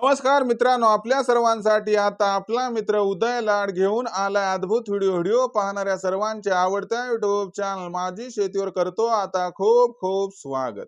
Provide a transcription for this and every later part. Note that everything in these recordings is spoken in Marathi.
नमस्कार मित्रांनो आपल्या सर्वांसाठी आता आपला मित्र उदय लाड घेऊन आलाय अद्भुत व्हिडिओ. व्हिडिओ पाहणाऱ्या सर्वांच्या आवडत्या युट्यूब चॅनल माझी शेतीवर करतो आता खूप खूप स्वागत.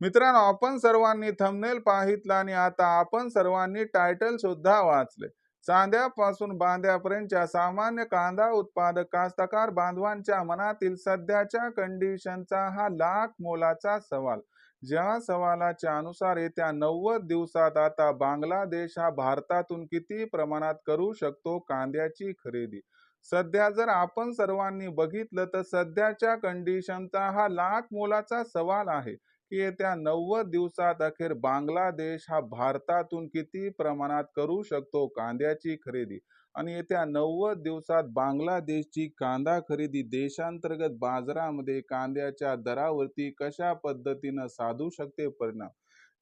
मित्रांनो आपण सर्वांनी थंबनेल पाहितला आणि आता आपण सर्वांनी टायटल सुद्धा वाचले चांद्यापासून बांध्यापर्यंतच्या सामान्य कांदा उत्पादक कास्तकार बांधवांच्या मनातील सध्याच्या कंडिशनचा हा लाख मोलाचा सवाल. ज्या सवालाच्या अनुसार येत्या नव्वद दिवसात आता बांगलादेश हा भारतातून किती प्रमाणात करू शकतो कांद्याची खरेदी? सध्या जर आपण सर्वांनी बघितलं तर सध्याच्या कंडिशनचा हा लाख मोलाचा सवाल आहे की येत्या नव्वद दिवसात अखेर बांगलादेश हा भारतातून किती प्रमाणात करू शकतो कांद्याची खरेदी? आणि येत्या नव्वद दिवसात बांगलादेशची कांदा खरेदी देशांतर्गत बाजारामध्ये कांद्याच्या दरावरती कशा पद्धतीनं साधू शकते परिणाम?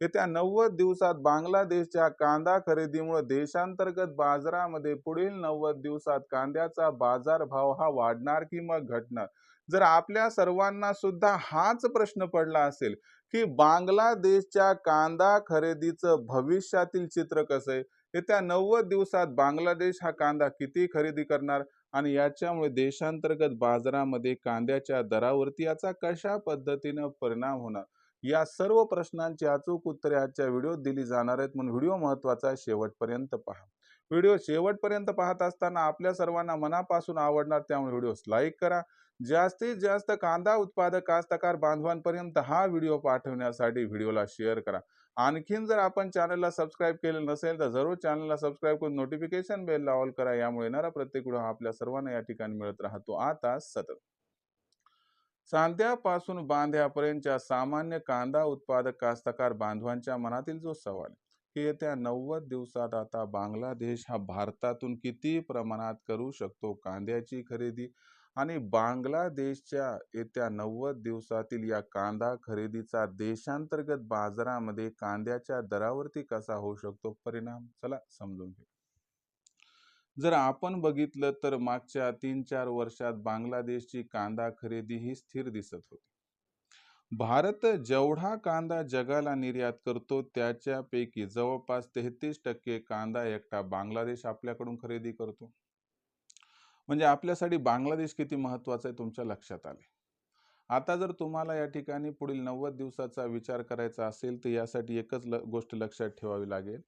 येत्या नव्वद दिवसात बांगलादेशच्या कांदा खरेदीमुळे देशांतर्गत बाजारामध्ये पुढील नव्वद दिवसात कांद्याचा बाजारभाव हा वाढणार की मग घटणार? जर आपल्या सर्वांना सुद्धा हाच प्रश्न पडला असेल की बांगलादेशच्या कांदा खरेदीचं भविष्यातील चित्र कसं आहे? येत्या नव्वद दिवसात बांगलादेश हा कांदा किती खरेदी करणार? आणि याच्यामुळे देशांतर्गत बाजारामध्ये कांद्याच्या दरावरती याचा कशा पद्धतीनं परिणाम होणार? या सर्व प्रश्नांची अचूक उत्तरे आजच्या व्हिडिओत दिली जाणार आहेत. म्हणून व्हिडिओ महत्त्वाचा शेवटपर्यंत पहा. व्हिडिओ शेवटपर्यंत पाहत असताना आपल्या सर्वांना मनापासून आवडणार त्यामुळे व्हिडिओस लाईक करा. जास्तीत जास्त कांदा उत्पादक कास्तकार बांधवांपर्यंत हा व्हिडिओ पाठवण्यासाठी व्हिडिओला शेअर करा. आणखीन जर आपण चॅनलला सबस्क्राईब केलं नसेल तर जरूर चॅनलला सबस्क्राईब करून नोटिफिकेशन बेलला ऑल करा. यामुळे येणारा प्रत्येक व्हिडिओ हा आपल्या सर्वांना या ठिकाणी मिळत राहतो. आता सतत. चांद्यापासून बांध्यापर्यंतच्या सामान्य कांदा उत्पादक कास्तकार बांधवांच्या मनातील जो सवाल आहे, की येत्या नव्वद दिवसात आता बांगलादेश हा भारतातून किती प्रमाणात करू शकतो कांद्याची खरेदी? आणि बांगलादेशच्या येत्या नव्वद दिवसातील या कांदा खरेदीचा देशांतर्गत बाजारामध्ये कांद्याच्या दरावरती कसा होऊ शकतो परिणाम? चला समजून घेऊ. जर आपण बघितलं तर मागच्या तीन चार वर्षात बांगलादेशची कांदा खरेदी ही स्थिर दिसत होती. भारत जेवढा कांदा जगाला निर्यात करतो त्याच्यापैकी जवळपास तेहतीस टक्के कांदा एकटा बांगलादेश आपल्याकडून खरेदी करतो. म्हणजे आपल्यासाठी बांगलादेश किती महत्त्वाचा आहे तुमच्या लक्षात आले आता जर तुम्हाला या ठिकाणी पुढील नव्वद दिवसाचा विचार करायचा असेल तर यासाठी एकच ल गोष्ट लक्षात ठेवावी लागेल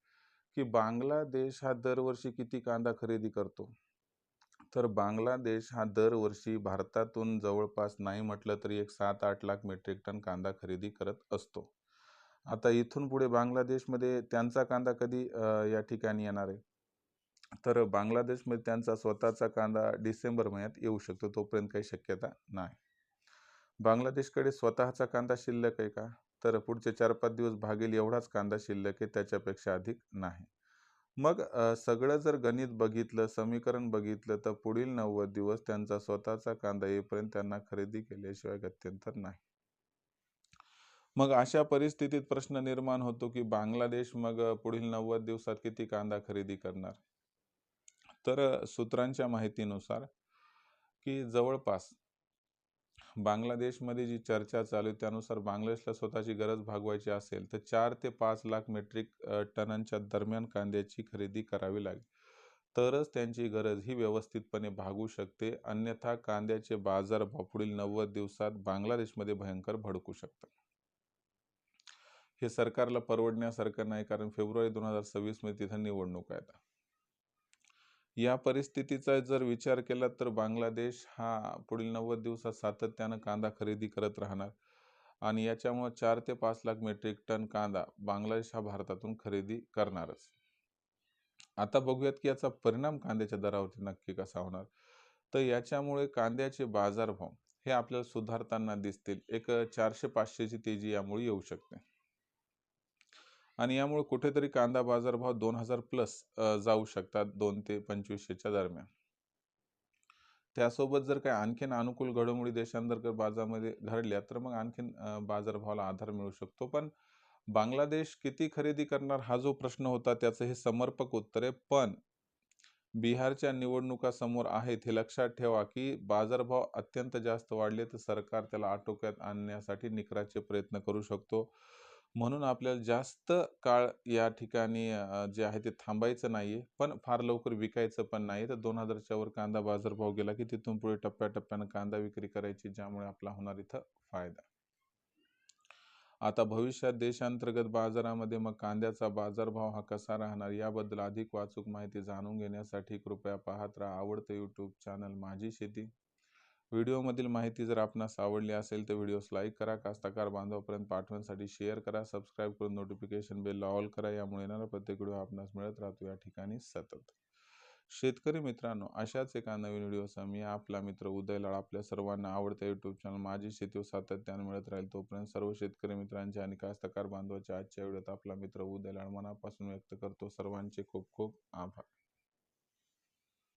की बांगलादेश हा दरवर्षी किती कांदा खरेदी करतो? तर बांगलादेश हा दरवर्षी भारतातून जवळपास नाही म्हटलं तरी एक सात आठ लाख मेट्रिक टन कांदा खरेदी करत असतो. आता इथून पुढे बांगलादेशमध्ये त्यांचा कांदा कधी या ठिकाणी येणार आहे? तर बांगलादेशमध्ये त्यांचा स्वतःचा कांदा डिसेंबर महिन्यात येऊ शकतो तोपर्यंत काही शक्यता नाही. बांगलादेशकडे स्वतःचा कांदा शिल्लक आहे का? तर पुढचे चार पाच दिवस भागेल एवढाच कांदा शिल्लक आहे त्याच्यापेक्षा अधिक नाही. मग सगळं जर गणित बघितलं समीकरण बघितलं तर पुढील नव्वद दिवस त्यांचा स्वतःचा कांदा येईपर्यंत त्यांना खरेदी केल्याशिवाय गत्यंतर नाही. मग अशा परिस्थितीत प्रश्न निर्माण होतो की बांगलादेश मग पुढील नव्वद दिवसात किती कांदा खरेदी करणार? तर सूत्रांच्या माहितीनुसार की जवळपास बांगलादेशमध्ये जी चर्चा चालू आहे त्यानुसार बांगलादेशला स्वतःची गरज भागवायची असेल तर चार ते पाच लाख मेट्रिक टनांच्या दरम्यान कांद्याची खरेदी करावी लागेल. तरच त्यांची गरज ही व्यवस्थितपणे भागू शकते अन्यथा कांद्याचे बाजार पुढील नव्वद दिवसात बांगलादेशमध्ये भयंकर भडकू शकतात. हे सरकारला परवडण्यासारखं नाही कारण फेब्रुवारी दोन हजार सव्वीसमध्ये तिथं निवडणूक आहेत या परिस्थितीचा जर विचार केला तर बांगलादेश हा पुढील नव्वद दिवसात सातत्यानं कांदा खरेदी करत राहणार. आणि याच्यामुळं चार ते पाच लाख मेट्रिक टन कांदा बांगलादेश हा भारतातून खरेदी करणारच. आता बघूयात की याचा परिणाम कांद्याच्या दरावरती नक्की कसा होणार. तर याच्यामुळे कांद्याचे बाजारभाव हे आपल्याला सुधारताना दिसतील. एक चारशे पाचशेची तेजी यामुळे येऊ शकते. आणि यामुळे कुठेतरी कांदा बाजारभाव दोन हजार प्लस जाऊ शकतात दोन ते पंचवीसशेच्या दरम्यान. त्यासोबत जर काही आणखीन अनुकूल घडामोडी देशांतर्गत बाजारामध्ये घडल्या तर मग आणखीन बाजारभावाला आधार मिळू शकतो. पण बांगलादेश किती खरेदी करणार हा जो प्रश्न होता त्याचं हे समर्पक उत्तर आहे. पण बिहारच्या निवडणुका समोर आहेत हे लक्षात ठेवा की बाजारभाव अत्यंत जास्त वाढले तर सरकार त्याला आटोक्यात आणण्यासाठी निकराचे प्रयत्न करू शकतो. म्हणून आपल्याला जास्त काळ या ठिकाणी जे आहे ते थांबायचं नाही आहे पण फार लवकर विकायचं पण नाही तर दोन हजारच्या वर कांदा बाजारभाव गेला की तिथून पुढे टप्प्याटप्प्यानं कांदा विक्री करायची ज्यामुळे आपला होणार इथं फायदा. आता भविष्यात देशांतर्गत बाजारामध्ये मग कांद्याचा बाजारभाव हा कसा राहणार याबद्दल अधिक वाचूक माहिती जाणून घेण्यासाठी कृपया पाहत राहा. आवडतं यूट्यूब चॅनल माझी शेती. व्हिडिओमधील माहिती जर आपणास आवडली असेल तर व्हिडिओस लाईक करा कास्तकार बांधवापर्यंत पाठवण्यासाठी शेअर करा सबस्क्राईब करून नोटिफिकेशन बेल ऑल करा यामुळे येणारा प्रत्येक व्हिडिओ आपणास मिळत राहतो या ठिकाणी सतत. शेतकरी मित्रांनो अशाच एका नवीन व्हिडिओसह मी आपला मित्र उदय लाळ आपल्या सर्वांना आवडत्या यूट्यूब चॅनल माझी शेती सातत्याने मिळत राहील तोपर्यंत सर्व शेतकरी मित्रांचे आणि कास्तकार बांधवाच्या आजच्या व्हिडिओत आपला मित्र उदय लाळ मनापासून व्यक्त करतो. सर्वांचे खूप खूप आभार.